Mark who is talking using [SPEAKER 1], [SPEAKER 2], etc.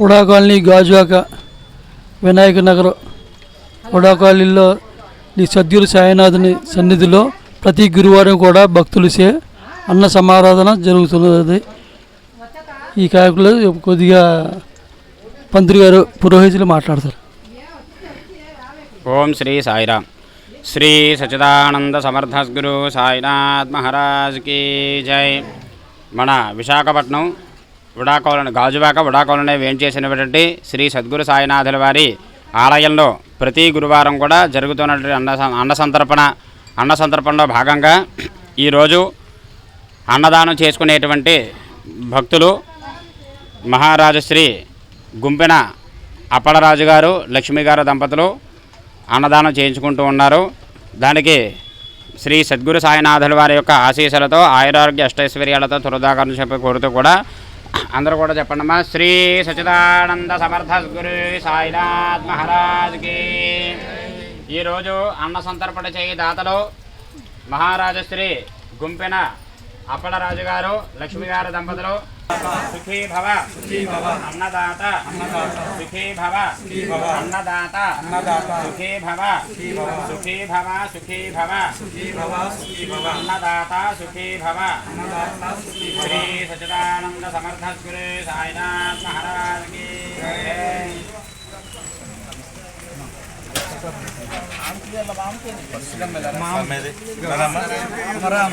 [SPEAKER 1] UDA colony Gajuwaka Vinayaka Nagar. UDA కాలనీలో నీ సద్గురు సాయినాథుని సన్నిధిలో ప్రతి గురువారం కూడా భక్తులచే అన్న సమారాధన జరుగుతున్నది. ఈ కాయకులు కొద్దిగా పంతులు గారు పురోహితులు మాట్లాడతారు.
[SPEAKER 2] ఓం శ్రీ సాయిరామ్. శ్రీ సచిదానంద సమర్థస్గురు సాయినాథ్ మహారాజ్కి జై. మన విశాఖపట్నం విడాకోలను గాజువాక ఉడాకోలని వేంచేసినటువంటి శ్రీ సద్గురు సాయినాథుల వారి ఆలయంలో ప్రతి గురువారం కూడా జరుగుతున్నటువంటి అన్న అన్న సంతర్పణ అన్న సంతర్పణలో భాగంగా ఈరోజు అన్నదానం చేసుకునేటువంటి భక్తులు మహారాజశ్రీ గుంపెన అప్పలరాజు గారు లక్ష్మీ గారు దంపతులు అన్నదానం చేయించుకుంటూ ఉన్నారు. దానికి శ్రీ సద్గురు సాయినాథుల వారి యొక్క ఆశీస్సులతో ఆయురారోగ్య అష్టైశ్వర్యాలతో త్వరదాకరణ చెప్పి కోరుతూ కూడా అందరూ కూడా చెప్పండమ్మా శ్రీ సచిదానంద సమర్థ గురు సాయినాథ్ మహారాజ్కి ఈరోజు అన్న సంతర్పణ చేయి దాతలు మహారాజశ్రీ గుంపెన అప్పలరాజు గారు లక్ష్మి గారు దంపతులు सुखी भव अन्नदाता सुखी भव अन्नदाता सुखी भव सुखी भव सुखी भव अन्नदाता सुखी भव श्री सचिदानंद समर्थ गुरु साईनाथ महाराज की आम
[SPEAKER 3] के लगाम के नहीं राम राम